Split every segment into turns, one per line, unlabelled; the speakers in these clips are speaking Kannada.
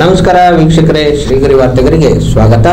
ನಮಸ್ಕಾರ ವೀಕ್ಷಕರೇ, ಶ್ರೀಗರಿ ವಾರ್ತೆಗರಿಗೆ ಸ್ವಾಗತ.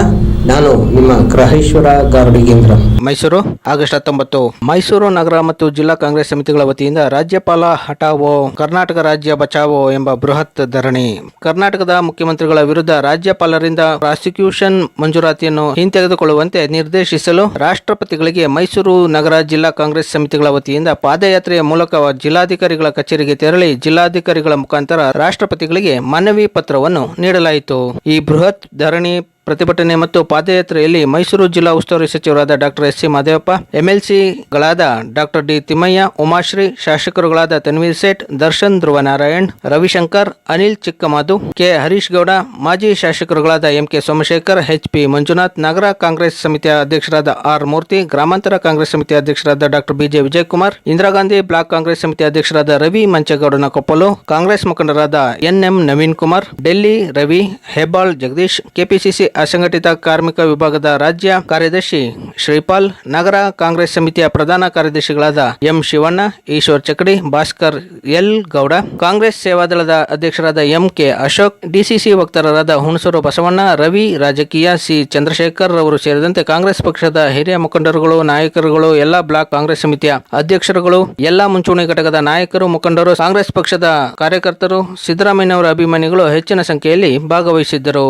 ನಾನು ನಿಮ್ಮ ಗ್ರಹೇಶ್ವರ ಗಾರ್ಡಿಗೇಂದ್ರ
ಮೈಸೂರು, ಆಗಸ್ಟ್ ಹತ್ತೊಂಬತ್ತು. ಮೈಸೂರು ನಗರ ಮತ್ತು ಜಿಲ್ಲಾ ಕಾಂಗ್ರೆಸ್ ಸಮಿತಿಗಳ ವತಿಯಿಂದ ರಾಜ್ಯಪಾಲ ಹಟಾವೋ ಕರ್ನಾಟಕ ರಾಜ್ಯ ಬಚಾವೋ ಎಂಬ ಬೃಹತ್ ಧರಣಿ. ಕರ್ನಾಟಕದ ಮುಖ್ಯಮಂತ್ರಿಗಳ ವಿರುದ್ಧ ರಾಜ್ಯಪಾಲರಿಂದ ಪ್ರಾಸಿಕ್ಯೂಷನ್ ಮಂಜೂರಾತಿಯನ್ನು ಹಿಂತೆಗೆದುಕೊಳ್ಳುವಂತೆ ನಿರ್ದೇಶಿಸಲು ರಾಷ್ಟ್ರಪತಿಗಳಿಗೆ ಮೈಸೂರು ನಗರ ಜಿಲ್ಲಾ ಕಾಂಗ್ರೆಸ್ ಸಮಿತಿಗಳ ವತಿಯಿಂದ ಪಾದಯಾತ್ರೆಯ ಮೂಲಕ ಜಿಲ್ಲಾಧಿಕಾರಿಗಳ ಕಚೇರಿಗೆ ತೆರಳಿ ಜಿಲ್ಲಾಧಿಕಾರಿಗಳ ಮುಖಾಂತರ ರಾಷ್ಟ್ರಪತಿಗಳಿಗೆ ಮನವಿ ಪತ್ರವನ್ನು ನೀಡಲಾಯಿತು. ಈ ಬೃಹತ್ ಧರಣಿ ಪ್ರತಿಭಟನೆ ಮತ್ತು ಪಾದಯಾತ್ರೆಯಲ್ಲಿ ಮೈಸೂರು ಜಿಲ್ಲಾ ಉಸ್ತುವಾರಿ ಸಚಿವರಾದ ಡಾಕ್ಟರ್ ಎಸ್ ಸಿ ಮಾದೇವಪ್ಪ ಎಂಎಲ್ಸಿಗಳಾದ ಡಾಕ್ಟರ್ ಡಿ ತಿಮ್ಮಯ್ಯ, ಉಮಾಶ್ರೀ, ಶಾಸಕರುಗಳಾದ ತನ್ವೀರ್ ಸೇಠ್, ದರ್ಶನ್ ಧ್ರುವನಾರಾಯಣ್, ರವಿಶಂಕರ್, ಅನಿಲ್ ಚಿಕ್ಕಮಾದು ಕೆ ಹರೀಶ್ ಗೌಡ, ಮಾಜಿ ಶಾಸಕರುಗಳಾದ M K Somashekar, H P Manjunath, ನಗರ ಕಾಂಗ್ರೆಸ್ ಸಮಿತಿಯ ಅಧ್ಯಕ್ಷರಾದ ಆರ್ ಮೂರ್ತಿ, ಗ್ರಾಮಾಂತರ ಕಾಂಗ್ರೆಸ್ ಸಮಿತಿ ಅಧ್ಯಕ್ಷರಾದ doctor B J Vijayakumar, Indira Gandhi block Congress ಸಮಿತಿ ಅಧ್ಯಕ್ಷರಾದ ರವಿ ಮಂಚೇಗೌಡನ ಕೊಪ್ಪಲು, ಕಾಂಗ್ರೆಸ್ ಮುಖಂಡರಾದ N M Naveen Kumar, Delhi Ravi, Hebbal Jagadish, KPCC ಅಸಂಘಟಿತ ಕಾರ್ಮಿಕ ವಿಭಾಗದ ರಾಜ್ಯ ಕಾರ್ಯದರ್ಶಿ ಶ್ರೀಪಾಲ್, ನಗರ ಕಾಂಗ್ರೆಸ್ ಸಮಿತಿಯ ಪ್ರಧಾನ ಕಾರ್ಯದರ್ಶಿಗಳಾದ M Shivanna, Eshwar Chakadi, Bhaskar L Gowda, Congress ಸೇವಾದಳದ ಅಧ್ಯಕ್ಷರಾದ ಎಂ ಕೆ ಅಶೋಕ್, ಡಿಸಿಸಿ ವಕ್ತಾರರಾದ ಹುಣಸೂರು ಬಸವಣ್ಣ, ರವಿ, ರಾಜಕೀಯ ಸಿ ಚಂದ್ರಶೇಖರ್ ಅವರು ಸೇರಿದಂತೆ ಕಾಂಗ್ರೆಸ್ ಪಕ್ಷದ ಹಿರಿಯ ಮುಖಂಡರುಗಳು, ನಾಯಕರುಗಳು, ಎಲ್ಲಾ ಬ್ಲಾಕ್ ಕಾಂಗ್ರೆಸ್ ಸಮಿತಿಯ ಅಧ್ಯಕ್ಷರುಗಳು, ಎಲ್ಲಾ ಮುಂಚೂಣಿ ಘಟಕದ ನಾಯಕರು, ಮುಖಂಡರು, ಕಾಂಗ್ರೆಸ್ ಪಕ್ಷದ ಕಾರ್ಯಕರ್ತರು, ಸಿದ್ದರಾಮಯ್ಯನವರ ಅಭಿಮಾನಿಗಳು ಹೆಚ್ಚಿನ ಸಂಖ್ಯೆಯಲ್ಲಿ ಭಾಗವಹಿಸಿದ್ದರು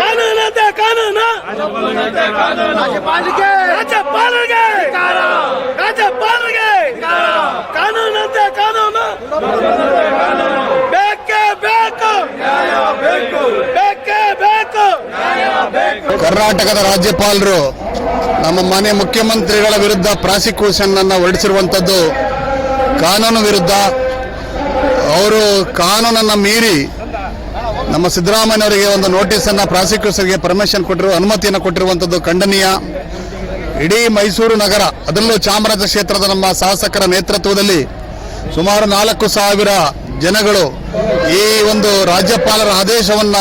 ಕಾನೂನಂತೆ ಕಾನೂನು ರಾಜ್ಯಪಾಲಿಗೆ ರಾಜ್ಯಪಾಲರಿಗೆ! ರಾಜ್ಯಪಾಲರಿಗೆ! ಕಾನೂನಂತೆ ಕಾನೂನು! ಬೇಕೇ ಬೇಕು! ಬೇಕೇ ಬೇಕು!
ಕರ್ನಾಟಕದ ರಾಜ್ಯಪಾಲರು ನಮ್ಮ ಮನೆ ಮುಖ್ಯಮಂತ್ರಿಗಳ ವಿರುದ್ಧ ಪ್ರಾಸಿಕ್ಯೂಷನ್ ಅನ್ನು ಹೊರಡಿಸಿರುವಂತದ್ದು ಕಾನೂನು ವಿರುದ್ಧ. ಅವರು ಕಾನೂನನ್ನು ಮೀರಿ ನಮ್ಮ ಸಿದ್ದರಾಮಯ್ಯನವರಿಗೆ ಒಂದು ನೋಟಿಸನ್ನು ಪ್ರಾಸಿಕ್ಯೂಟರ್ಸ್ಗೆ ಪರ್ಮಿಷನ್ ಕೊಟ್ಟಿರುವ, ಅನುಮತಿಯನ್ನು ಕೊಟ್ಟಿರುವಂಥದ್ದು ಖಂಡನೀಯ. ಇಡೀ ಮೈಸೂರು ನಗರ, ಅದರಲ್ಲೂ ಚಾಮರಾಜ ಕ್ಷೇತ್ರದ ನಮ್ಮ ಶಾಸಕರ ನೇತೃತ್ವದಲ್ಲಿ ಸುಮಾರು ನಾಲ್ಕು ಸಾವಿರ ಜನಗಳು ಈ ಒಂದು ರಾಜ್ಯಪಾಲರ ಆದೇಶವನ್ನ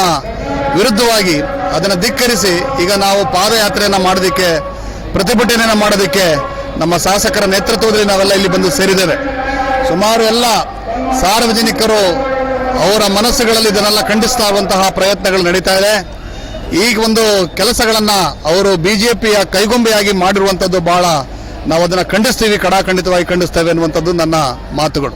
ವಿರುದ್ಧವಾಗಿ ಅದನ್ನು ಧಿಕ್ಕರಿಸಿ ಈಗ ನಾವು ಪಾದಯಾತ್ರೆಯನ್ನು ಮಾಡೋದಕ್ಕೆ, ಪ್ರತಿಭಟನೆಯನ್ನು ಮಾಡೋದಕ್ಕೆ ನಮ್ಮ ಶಾಸಕರ ನೇತೃತ್ವದಲ್ಲಿ ನಾವೆಲ್ಲ ಇಲ್ಲಿ ಬಂದು ಸೇರಿದ್ದೇವೆ. ಸುಮಾರು ಎಲ್ಲ ಸಾರ್ವಜನಿಕರು ಅವರ ಮನಸ್ಸುಗಳಲ್ಲಿ ಇದನ್ನೆಲ್ಲ ಖಂಡಿಸ್ತಾ ಇರುವಂತಹ ಪ್ರಯತ್ನಗಳು ನಡೀತಾ ಇದೆ. ಈಗ ಒಂದು ಕೆಲಸಗಳನ್ನ ಅವರು ಬಿಜೆಪಿಯ ಕೈಗೊಂಬೆಯಾಗಿ ಮಾಡಿರುವಂತದ್ದು ಬಹಳ ನಾವು ಅದನ್ನ ಖಂಡಿಸ್ತೀವಿ ಕಡಾಖಂಡಿತವಾಗಿ ಖಂಡಿಸ್ತೇವೆ ಅನ್ನುವಂಥದ್ದು ನನ್ನ ಮಾತುಗಳು.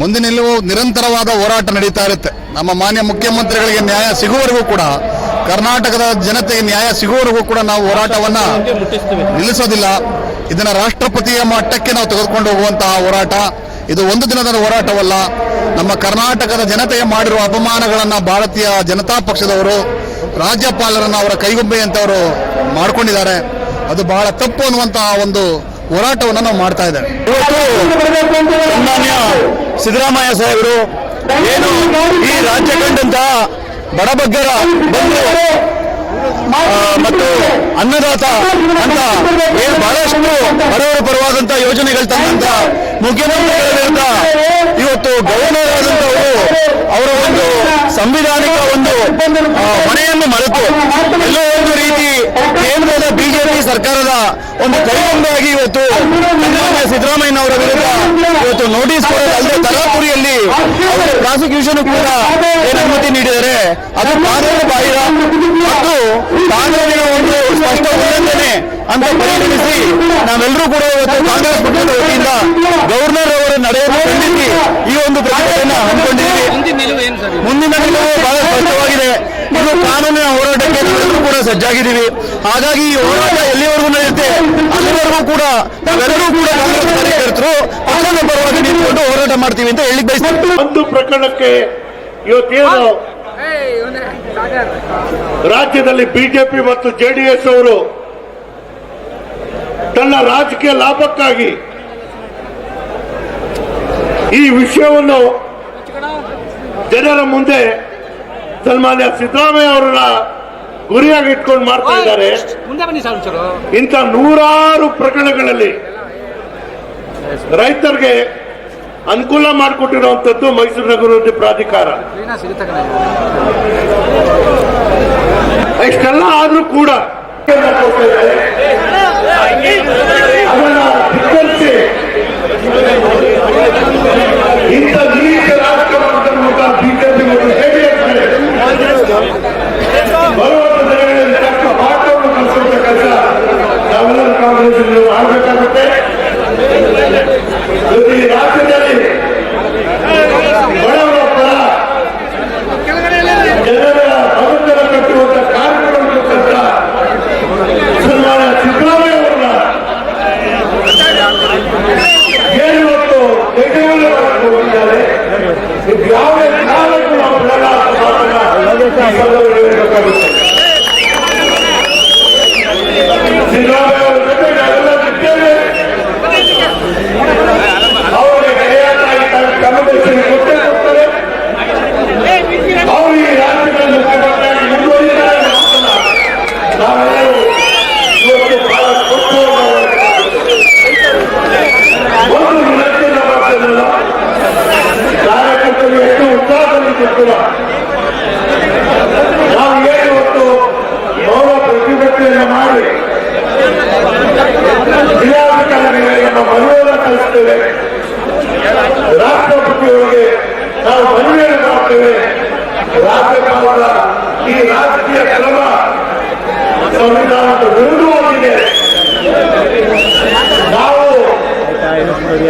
ಮುಂದಿನ ನಿಲುವು ನಿರಂತರವಾದ ಹೋರಾಟ ನಡೀತಾ ಇರುತ್ತೆ. ನಮ್ಮ ಮಾನ್ಯ ಮುಖ್ಯಮಂತ್ರಿಗಳಿಗೆ ನ್ಯಾಯ ಸಿಗುವವರೆಗೂ ಕೂಡ ಕರ್ನಾಟಕದ ಜನತೆಗೆ ನ್ಯಾಯ ಸಿಗುವವರೆಗೂ ಕೂಡ ನಾವು ಹೋರಾಟವನ್ನ ನಿಲ್ಲಿಸೋದಿಲ್ಲ. ಇದನ್ನ ರಾಷ್ಟ್ರಪತಿಯ ಮಟ್ಟಕ್ಕೆ ನಾವು ತೆಗೆದುಕೊಂಡು ಹೋಗುವಂತಹ ಹೋರಾಟ. ಇದು ಒಂದು ದಿನದ ಹೋರಾಟವಲ್ಲ ನಮ್ಮ ಕರ್ನಾಟಕದ ಜನತೆಗೆ ಮಾಡಿರುವ ಅಪಮಾನಗಳನ್ನ ಭಾರತೀಯ ಜನತಾ ಪಕ್ಷದವರು, ರಾಜ್ಯಪಾಲರನ್ನ ಅವರ ಕೈಗೊಂಬೆ ಅಂತವರು ಮಾಡ್ಕೊಂಡಿದ್ದಾರೆ. ಅದು ಬಹಳ ತಪ್ಪು ಅನ್ನುವಂತಹ ಒಂದು ಹೋರಾಟವನ್ನು ನಾವು ಮಾಡ್ತಾ ಇದ್ದೇವೆ. ಸನ್ಮಾನ್ಯ ಸಿದ್ದರಾಮಯ್ಯ ಸಾಹೇಬರು, ಏನು ಈ ರಾಜ್ಯ ಕಂಡಂತ ಬಡಬಗ್ಗರ ಬಂದು ಮತ್ತು ಅನ್ನದಾತ ಅಂತ ಏನು ಬಹಳಷ್ಟು ಬಡವರ ಪರವಾದಂತಹ ಯೋಜನೆಗಳು ತಂದಂತ ಮುಖ್ಯಮಂತ್ರಿಗಳ ವಿರುದ್ಧ ಇವತ್ತು ಗವರ್ನರ್ ಅವರ ಒಂದು ಸಂವಿಧಾನಿಕ ಒಂದು ಹೊಣೆಯನ್ನು ಮರೆತು ಎಲ್ಲೋ ಒಂದು ರೀತಿ ಕೇಂದ್ರದ ಬಿಜೆಪಿ ಸರ್ಕಾರದ ಒಂದು ಕೈಗೊಂಡಾಗಿ ಇವತ್ತು ಸಿದ್ದರಾಮಯ್ಯ ಅವರ ವಿರುದ್ಧ ಇವತ್ತು ನೋಟಿಸ್ ಅವರು ಪ್ರಾಸಿಕ್ಯೂಷನ್ ಕೂಡ ಏನು ಅನುಮತಿ ನೀಡಿದರೆ ಅದು ಕಾನೂನು ಬಾಹಿರ ಮತ್ತು ಕಾನೂನಿನ ಒಂದು ಸ್ಪಷ್ಟ ಉಲ್ಲಂಘನೆ ಅಂತ ಪರಿಗಣಿಸಿ ನಾವೆಲ್ಲರೂ ಕೂಡ ಇವತ್ತು ಕಾಂಗ್ರೆಸ್ ಪಕ್ಷದ ವತಿಯಿಂದ ಗವರ್ನರ್ ಅವರ ನಡೆಯನ್ನು ಖಂಡಿಸಿ ಈ ಒಂದು ಪ್ರತಿಭಟನೆಯನ್ನು ಹಮ್ಮಿಕೊಂಡಿದ್ದೀವಿ. ಮುಂದಿನ ನಿಲುವು ಬಹಳ ಸ್ಪಷ್ಟವಾಗಿದೆ. ಇದು ಕಾನೂನಿನ ಹೋರಾಟಕ್ಕೆ ಕೂಡ ಸಜ್ಜಾಗಿದ್ದೀವಿ. ಹಾಗಾಗಿ ಈ ಹೋರಾಟ ಎಲ್ಲಿವರೆಗೂ ನಡೆಯುತ್ತೆ? ಅಲ್ಲಿವರೆಗೂ ಕೂಡ ನಾವೆಲ್ಲರೂ ಕೂಡ ಕಾರ್ಯಕರ್ತರು ಪಕ್ಷದ ಪರವಾಗಿ ನಿಂತ್ಕೊಂಡು ಹೋರಾಟ ಮಾಡ್ತೀವಿ ಅಂತ ಹೇಳಿ ಬಯಸ್ತೀವಿ
ಒಂದು ಪ್ರಕರಣಕ್ಕೆ ಇವತ್ತೇನು ರಾಜ್ಯದಲ್ಲಿ ಬಿಜೆಪಿ ಮತ್ತು ಜೆಡಿಎಸ್ ಅವರು ತನ್ನ ರಾಜಕೀಯ ಲಾಭಕ್ಕಾಗಿ ಈ ವಿಷಯವನ್ನು ಜನರ ಮುಂದೆ ಸನ್ಮಾನ್ಯ ಸಿದ್ದರಾಮಯ್ಯ ಅವರನ್ನ ಗುರಿಯಾಗಿ ಇಟ್ಕೊಂಡು ಮಾಡ್ತಾ ಇದ್ದಾರೆ. ಇಂಥ ನೂರಾರು ಪ್ರಕರಣಗಳಲ್ಲಿ ರೈತರಿಗೆ ಅನುಕೂಲ ಮಾಡಿಕೊಟ್ಟಿರುವಂತದ್ದು ಮೈಸೂರು ಅಭಿವೃದ್ಧಿ ಪ್ರಾಧಿಕಾರ. ಇಷ್ಟೆಲ್ಲ ಆದ್ರೂ ಕೂಡ ಅದನ್ನ ಬರುವಂತ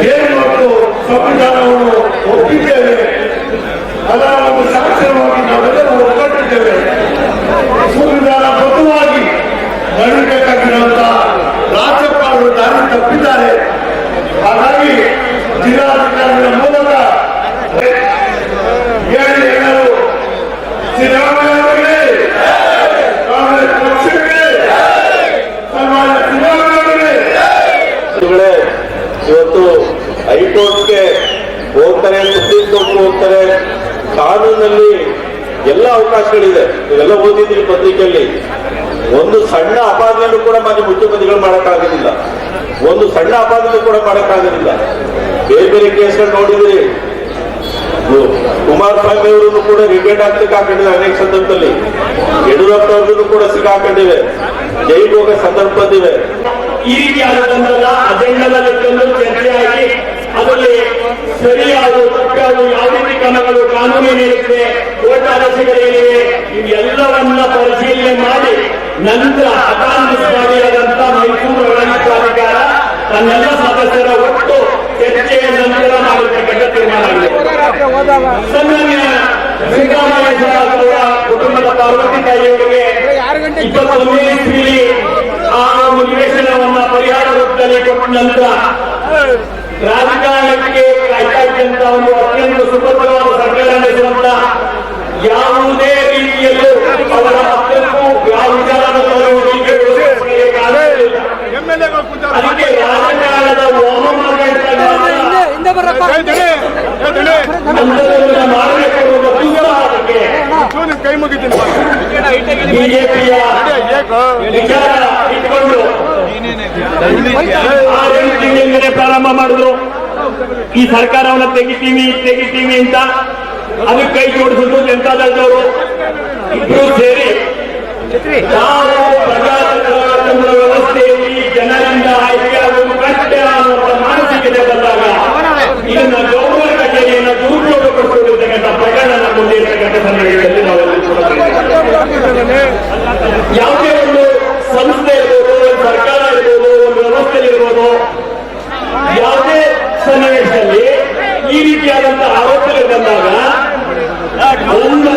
ಏನು ಮತ್ತು ಸಂವಿಧಾನವನ್ನು ಒಪ್ಪಿದ್ದೇವೆ. ಅದರ ಒಂದು ಸಾಕ್ಷರವಾಗಿ ನಾವೆಲ್ಲರೂ ಒಗ್ಗಟ್ಟಿದ್ದೇವೆ. ಸಂವಿಧಾನ ಬದ್ಧವಾಗಿ ನಡೆಯಬೇಕಾಗಿರುವಂತಹ ರಾಜ್ಯಪಾಲರು ದಾರಿ ತಪ್ಪಿದ್ದಾರೆ ಹಾಗಾಗಿ ಜಿಲ್ಲಾಧಿಕಾರಿಗಳ ಮೂಲಕ ಹೇಳಿ ಎಲ್ಲರೂ ಸಿದ್ದರಾಮಯ್ಯ ಅವರಿಗೆ ಕಾಂಗ್ರೆಸ್ ಪಕ್ಷಕ್ಕೆ ಸನ್ಮಾನ್ಯ ಸಿದ್ದರಾಮಯ್ಯ ಅವರಿಗೆ
ಗಳೇ ಇವತ್ತು ಹೈಕೋರ್ಟ್ಗೆ ಹೋಗ್ತಾರೆ ಕೋರ್ಟ್ಗೆ ಹೋಗ್ತಾರೆ. ಕಾನೂನಲ್ಲಿ ಎಲ್ಲ ಅವಕಾಶಗಳಿದೆ. ನೀವೆಲ್ಲ ಓದಿದ್ರಿ ಪತ್ರಿಕೆಯಲ್ಲಿ. ಒಂದು ಸಣ್ಣ ಅಪಾದನೆಯನ್ನು ಕೂಡ ಮಾನ್ಯ ಮುಖ್ಯಮಂತ್ರಿಗಳು ಮಾಡೋಕ್ಕಾಗೋದಿಲ್ಲ. ಒಂದು ಸಣ್ಣ ಅಪಾದನೆ ಕೂಡ ಮಾಡೋಕ್ಕಾಗೋದಿಲ್ಲ. ಬೇರೆ ಬೇರೆ ಕೇಸ್ಗಳು ನೋಡಿದ್ರಿ ಕುಮಾರಸ್ವಾಮಿ ಅವರನ್ನು ಕೂಡ ರಿಟೈರ್ಡ್ ಆಗ್ಲಿಕ್ಕೆ ಹಾಕೊಂಡಿದೆ ಅನೇಕ ಸಂದರ್ಭದಲ್ಲಿ. ಯಡಿಯೂರಪ್ಪ ಅವ್ರಿಗೂ ಕೂಡ ಸಿಕ್ಕಾಕೊಂಡಿವೆ ಜೈಲು ಹೋಗೋ ಸಂದರ್ಭ ಬಂದಿವೆ
ಈ ರೀತಿಯಾದಂತಹ ಅಜೆಂಡಾದಲ್ಲಿ ತಂದು ಚರ್ಚೆಯಾಗಿ ಅದರಲ್ಲಿ ಸರಿಯಾದ ತಪ್ಪಾದ ಯಾವುದೇ ಕ್ರಮಗಳು ಕಾನೂನಿನಿದೆ ಕೋರ್ಟ್ ಆದೇಶಗಳೇನಿವೆ ಇವೆಲ್ಲವನ್ನ ಪರಿಶೀಲನೆ ಮಾಡಿ ನಂತರ ಅಕಾಮಿಸ್ ಮಾಡಿದಂತ ಮೈಸೂರು ಅರಣ್ಯ ಪ್ರಾಧಿಕಾರ ತನ್ನೆಲ್ಲ ಸದಸ್ಯರ ಒಟ್ಟು ಚರ್ಚೆಯ ನಂತರ ಮಾಡತಕ್ಕಂಥ ತೀರ್ಮಾನ ಅವರ ಕುಟುಂಬದ ಪಾರ್ವತಿ ತಾಯಿಯವರಿಗೆ ಇಪ್ಪತ್ತೊಂದನೇ ಆ ಒಂದು ನಿವೇಶನವನ್ನ ಪರಿಹಾರ ರೂಪದಲ್ಲಿ ಕೊಟ್ಟ ನಂತರ ರಾಜಕಾರಣಕ್ಕೆ ಕಾಯ್ತಾ ಇದ್ದಂತ ಒಂದು ಅತ್ಯಂತ ಸುಭದ್ರವಾದ ಸರ್ಕಾರ ನಡೆಸುವಂತ ಯಾವುದೇ ರೀತಿಯಲ್ಲೂ ಅವರ ಮಕ್ಕಳಿಗೂ ಯಾವ ವಿಚಾರದ ಅದಕ್ಕೆ ರಾಜಕಾರಣದ ಹೋಮ
ಕೈ ಮುಗಿತೀನಿ.
ಬಿಜೆಪಿಯ ವಿಚಾರ ಇಟ್ಕೊಂಡು ಆರೇಳು ತಿಂಗಳಿಂದಲೇ ಪ್ರಾರಂಭ ಮಾಡಿದ್ರು. ಈ ಸರ್ಕಾರವನ್ನ ತೆಗಿತೀವಿ ತೆಗಿತೀವಿ ಅಂತ ಅದಕ್ಕೆ ಕೈ ಜೋಡಿಸಿದ್ರು ಜನತಾದಳದವರು ಇಬ್ಬರು ಸೇರಿ ನಾವು ಪ್ರಜಾತಂತ್ರ ವ್ಯವಸ್ಥೆಯಲ್ಲಿ ಜನರಿಂದ ಆಯ್ಕೆಯಾಗುವುದು ಕಷ್ಟ ಅನ್ನುವಂಥ ಮಾನಸಿಕತೆ ಬಂದಾಗ ಇದನ್ನ ಗೌರವ ಕಚೇರಿಯನ್ನು ದುರುಪಯೋಗಪಡಿಸಿರ್ತಕ್ಕಂಥ ಪ್ರಕರಣ ಮುಂದೆ ಸಂದರ್ಭದಲ್ಲಿ ನಾವೆಲ್ಲರೂ ಕೂಡ ಯಾವುದೇ ಇರ್ಬೋದು ಯಾವುದೇ ಸನ್ನಿವೇಶದಲ್ಲಿ ಈ ರೀತಿಯಾದಂತಹ ಆರೋಪಗಳು ಬಂದಾಗ ಒಂದು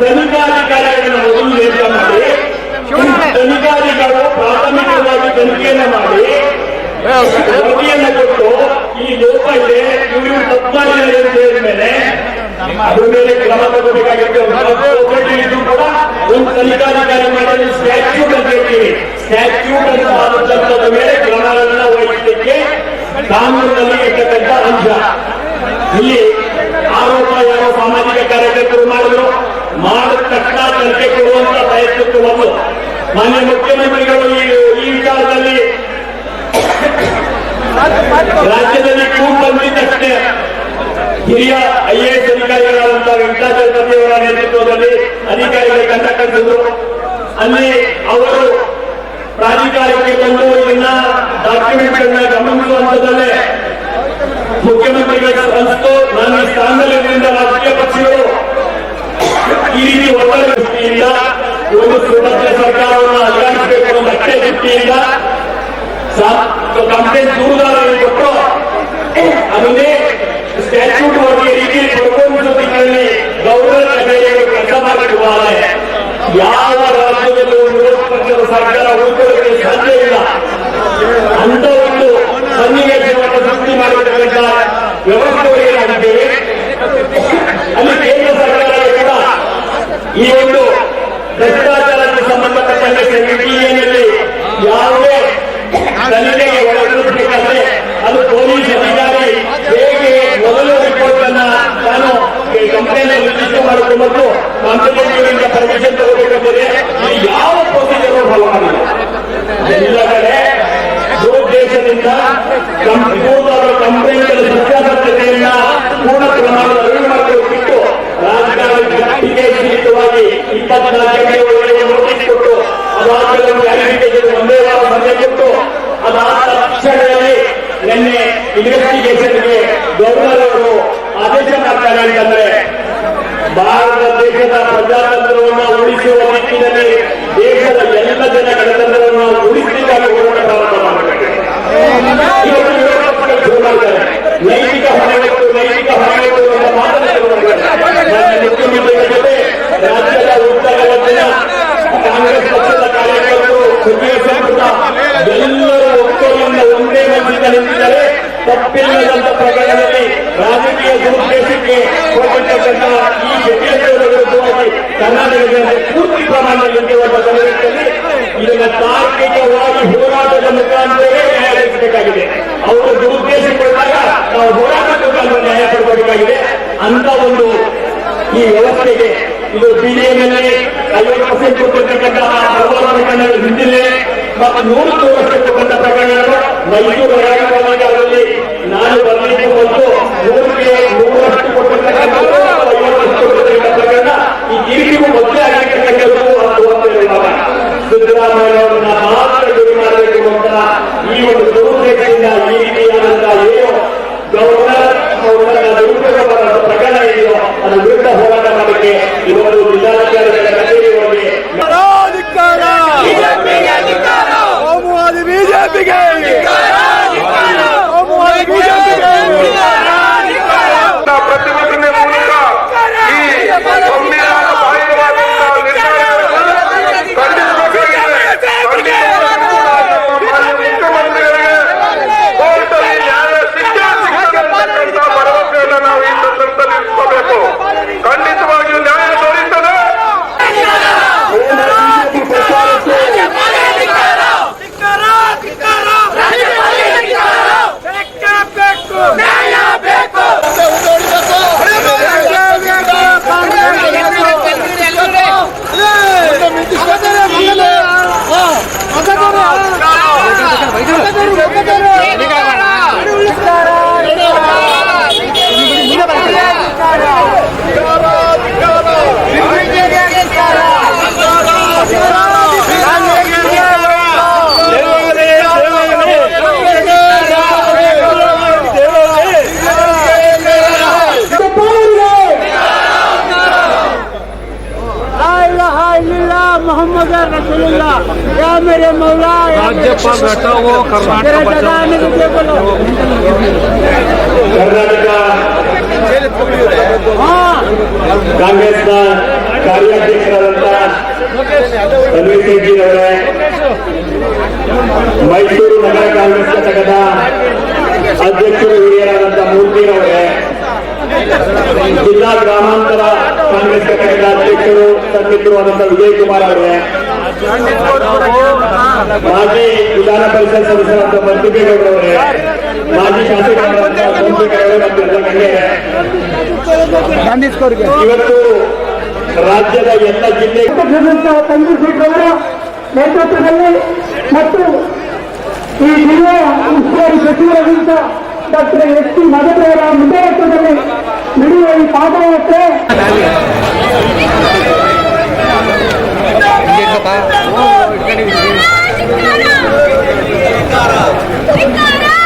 ತನಿಖಾಧಿಕಾರಿಗಳನ್ನು ಮೊದಲು ನೇಮಕ ಮಾಡಿ ತನಿಖಾಧಿಕಾರಿಗಳು ಪ್ರಾಥಮಿಕವಾಗಿ ತನಿಖೆಯನ್ನು ಮಾಡಿ, ವರದಿಯನ್ನು ಕೊಟ್ಟು ಈ ಲೋಪ ಇದೆ ಇವರು ತಪ್ಪಾಗಿದೆ ಅಂತ ಹೇಳಿದ ಮೇಲೆ ಅದ್ರ ಮೇಲೆ ಕ್ರಮ ತಗೋಬೇಕಾಗಿತ್ತು. ಒಂದು ತನಿಖಾಧಿಕಾರಿ ಮಾಡಲು ಸ್ಟ್ಯಾಚ್ಯೂಟ್ ಅಂತ ಹೇಳ್ತೀವಿ ಸ್ಟ್ಯಾಚ್ಯೂಟ್ ಅಂತ ಆದಂತದ ಮೇಲೆ ಕ್ರಮಗಳನ್ನ ವಹಿಸಲಿಕ್ಕೆ ಕಾನೂನಿನಲ್ಲಿ ಇರ್ತಕ್ಕಂಥ ಅಂಶ. ಇಲ್ಲಿ ಆರೋಪ ಯಾವ ಸಾಮಾಜಿಕ ಕಾರ್ಯಕರ್ತರು ಮಾಡಿದ್ರು. ಮಾಡಿದ ತಕ್ಷಣ ತನಿಖೆ ಕೊಡುವಂತ ಪ್ರಯತ್ನಕ್ಕೆ ಒಂದು ಮಾನ್ಯ ಮುಖ್ಯಮಂತ್ರಿಗಳು ಈ ವಿಚಾರದಲ್ಲಿ ರಾಜ್ಯದಲ್ಲಿ ಕೂಡ್ ಬಂದಿದ್ದಷ್ಟೇ ಹಿರಿಯ ಐಎಎಸ್ ಅಧಿಕಾರಿಗಳಾದಂತಹ ವೆಂಕಟಾಚಾರ್ಯ ಅವರ ನೇತೃತ್ವದಲ್ಲಿ ಅಧಿಕಾರಿಗಳಿಗೆ ಕಟ್ಟಿದ್ರು ಅಲ್ಲಿ ಅವರು ಪ್ರಾಧಿಕಾರಕ್ಕೆ ಬಂದು ಇದನ್ನ ಡಾಕ್ಯುಮೆಂಟ್ ಅನ್ನ ಗಮನಿಸುವ ಮುಖ್ಯಮಂತ್ರಿಗಳಿಗೆ ಮುಖ್ಯಮಂತ್ರಿಗಳ ಅನಿಸ್ತು ನಾನು ಈ ಸ್ಥಾನದಲ್ಲಿದ್ದರಿಂದ ರಾಜಕೀಯ ಪಕ್ಷಗಳು ಈ ರೀತಿ ದೃಷ್ಟಿಯಿಂದ ಒಂದು ಸುಭದ್ರ ಸರ್ಕಾರವನ್ನು ಅಲ್ಲಾಡಿಸಬೇಕು ಅನ್ನೋ ಅಷ್ಟೇ ದೃಷ್ಟಿಯಿಂದ ಕಂಪ್ಲೇಂಟ್ ದೂರುದಾರರಿಗೆ ಕೊಟ್ಟು ಅದನ್ನೇ ಸ್ಟ್ಯಾಚ್ಯೂಟ್ ಬಗ್ಗೆ ರೀತಿಯಲ್ಲಿ ಪ್ರಪಂಚ ತಿಂಗಳಲ್ಲಿ ಗೌರವ ಕಚೇರಿಗಳು ಕೆಲಸ ಮಾಡಿರುವಾಗ ಯಾವ ರಾಜ್ಯದಲ್ಲೂ ವಿರೋಧ ಪಕ್ಷದ ಸರ್ಕಾರ ಉಳ್ಕೊಳ್ಳೋಕೆ ಸಾಧ್ಯ ಇಲ್ಲ. ಅಂತ ಒಂದು ಸನ್ನಿವೇಶವನ್ನು ಸೃಷ್ಟಿ ಮಾಡಿರ್ತಕ್ಕಂಥ ವ್ಯವಸ್ಥೆಗಳಿಗೆ ನಾವಿದ್ದೇವೆ ಅಲ್ಲಿ ಕೇಂದ್ರ ಸರ್ಕಾರ ಕೂಡ. ಈ ಒಂದು ಭ್ರಷ್ಟಾಚಾರಕ್ಕೆ ಸಂಬಂಧಪಟ್ಟಂತೆ ಸಿಬಿಐನಲ್ಲಿ ಯಾವುದೇ ತನಿಖೆಗೆ ಒಳಪಡಿಸಬೇಕಾದ್ರೆ ಅದು ಪೊಲೀಸ್ ಅಧಿಕಾರಿ ಹೇಗೆ ಮೊದಲು ರಿಪೋರ್ಟ್ ಅನ್ನ ನಾನು ಕಂಪ್ಲೇಂಟ್ ರಿಜಿಸ್ಟರ್ ಮಾಡೋದು ಮತ್ತು ಕಾಂಪಿಟೇಟಿವ್ ಇದು ಯಾವ ಪ್ರೊಸೀಜರ್ ಫಾಲೋ ಮಾಡಿಲ್ಲ ಎಲ್ಲ ದುರುದ್ದೇಶದಿಂದ ಪೂರ್ವದ ಕಂಪ್ಲೇಂಟ್ಗಳ ಸತ್ಯಾಸತ್ಯತೆಯನ್ನ ಪೂರ್ಣ ಪ್ರಮಾಣದ ಅರಿವು ಮಾಡಿಕೊಟ್ಟು ರಾಜಕಾರಣ ಗಟ್ಟಿಗೆ ಸೀಮಿತವಾಗಿ ಇಪ್ಪತ್ನಾಲ್ಕನೇ ಒಳಗೆ ನೋಟಿಸ್ ಕೊಟ್ಟು ಅದಾದ ಕ್ಲಾರಿಫಿಕೇಶನ್ ಒಂದೇ ವಾರ ಸಮಯ ಕೊಟ್ಟು, ಅದಾದ ತಕ್ಷಣದಲ್ಲಿ ನಿನ್ನೆ ಇನ್ವೆಸ್ಟಿಗೇಷನ್ಗೆ ಗೌರ್ನರ್ ಅವರು ಆದೇಶ ಮಾಡ್ತಾರೆ ಅಂತಂದ್ರೆ ಭಾರತ ದೇಶದ ಪ್ರಜಾತಂತ್ರವನ್ನು ಉಳಿಸುವ ನಿಟ್ಟಿನಲ್ಲಿ ದೇಶದ ಎಲ್ಲ ಜನ ಗಣತಂತ್ರವನ್ನು ಉಳಿಸಲಿಕ್ಕಾಗಿ ಹೋರಾಟ ಮಾಡಬೇಕು. ನೈತಿಕ ಹೊಣೆಗಳು ನೈತಿಕ ಹೊಣೆಗಳು ಎಂಬ ಮಾತನ್ನು ಮುಖ್ಯಮಂತ್ರಿಗಳ ಜೊತೆ ರಾಜ್ಯದ ಉತ್ತರ ಜನ, ಕಾಂಗ್ರೆಸ್ ಪಕ್ಷದ ಕಾರ್ಯಕರ್ತರು ಸಚಿವ ಸಂಪುಟ, ಎಲ್ಲರೂ ಒಕ್ಕಲಿಂದ ಒಂದೇ ಮಂದಿಯಿಂದ ನಿಂತಿದ್ದಾರೆ. ತಪ್ಪಿಲ್ಲದಂತ ಪ್ರಕರಣದಲ್ಲಿ ರಾಜಕೀಯ ದುರುದ್ದೇಶಕ್ಕೆ ಹೋಗಿರ್ತಕ್ಕಂತಹ ಈ ವ್ಯಕ್ತಿಗಳ ವಿರುದ್ಧವಾಗಿ ಪೂರ್ತಿ ಪ್ರಮಾಣದಲ್ಲಿ ನಿಂತಿರುವ ಇದನ್ನ ತಾರ್ಕಿಕವಾಗಿ ಹೋರಾಟದ ಮುಖಾಂತರವೇ ನ್ಯಾಯ ಅವರು ಕೊಟ್ಟಾಗ ನಾವು ಹೋರಾಟದ ಮುಖಾಂತರ ನ್ಯಾಯ ಕೊಡಬೇಕಾಗಿದೆ. ಅಂತ ಒಂದು ಈ ವ್ಯವಸ್ಥೆಗೆ ಇದು ಬಿಜೆಪಿಯಲ್ಲಿ ಐವತ್ತು ಪರ್ಸೆಂಟ್ ಕೊಟ್ಟಿರ್ತಕ್ಕಂತಹ ಹಲವಾರು ಪ್ರಕರಣಗಳು ಹಿಂದಿಲ್ಲ, ಮತ್ತು ನೂರು ಕೊಟ್ಟಂತ ಪ್ರಕರಣಗಳು ಮೈಸೂರು ಮತ್ತು ನೂರಿಗೆ ನೂರಷ್ಟು ಕೊಟ್ಟಿರ್ತಕ್ಕಂಥ ಐವತ್ತಷ್ಟು ಕೊಟ್ಟಿರ್ತಕ್ಕಂಥ ಈ ತೀರ್ಪಿಗೂ ಮೊದಲೇ ಆಗಿರ್ತಕ್ಕಂಥದ್ದು ಒಂದು ಸಿದ್ದರಾಮಯ್ಯ ಅವರನ್ನ
محمد
رسول الله या मेरे मौला राज्यपाल बैठा वो कर्नाटक बोलो
ಕರ್ನಾಟಕ ಕಾಂಗ್ರೆಸ್ನ ಕಾರ್ಯಾಧ್ಯಕ್ಷರಾದಂತಹ ತನ್ವೀರ್ ಸಿಂಗ್ ಅವರೇ ಮೈಸೂರು ನಗರ ಕಾಂಗ್ರೆಸ್ ಘಟಕದ ಅಧ್ಯಕ್ಷರು ಹಿರಿಯರಾದಂತಹ ಮೂರ್ತಿರವರೇ ಜಿಲ್ಲಾ ಗ್ರಾಮಾಂತರ ಕಾಂಗ್ರೆಸ್ ಘಟಕದ ಅಧ್ಯಕ್ಷರು ಸನ್ಮಿತ್ರರಾದಂತಹ ವಿಜಯ್ ಕುಮಾರ್ ಅವರೇ ಮಾಜಿ ವಿಧಾನ ಪರಿಷತ್ ಸದಸ್ಯರಾದ ಮಂತಿಬೇಗೌಡರವರೇ ಮಾಜಿ ಶಾಸಕರಾದ ಇವತ್ತು ರಾಜ್ಯದ ಎಲ್ಲ ಜಿಲ್ಲೆ
ತಂಗಿಸಿದ್ದವರ ನೇತೃತ್ವದಲ್ಲಿ ಮತ್ತು ಈ ಜಿಲ್ಲೆಯ ಉಸ್ತುವಾರಿ ಸಚಿವರಾದಂಥ ಡಾಕ್ಟರ್ ಎಸ್ ಟಿ ಮಧುರವರ ಮುಂದಾಳತ್ವದಲ್ಲಿ ನಡೆಯುವ ಈ ಪಾದಯಾತ್ರೆ
Indian ka
pa? Oo, oh, ka na Indian. Ringkara! Ringkara!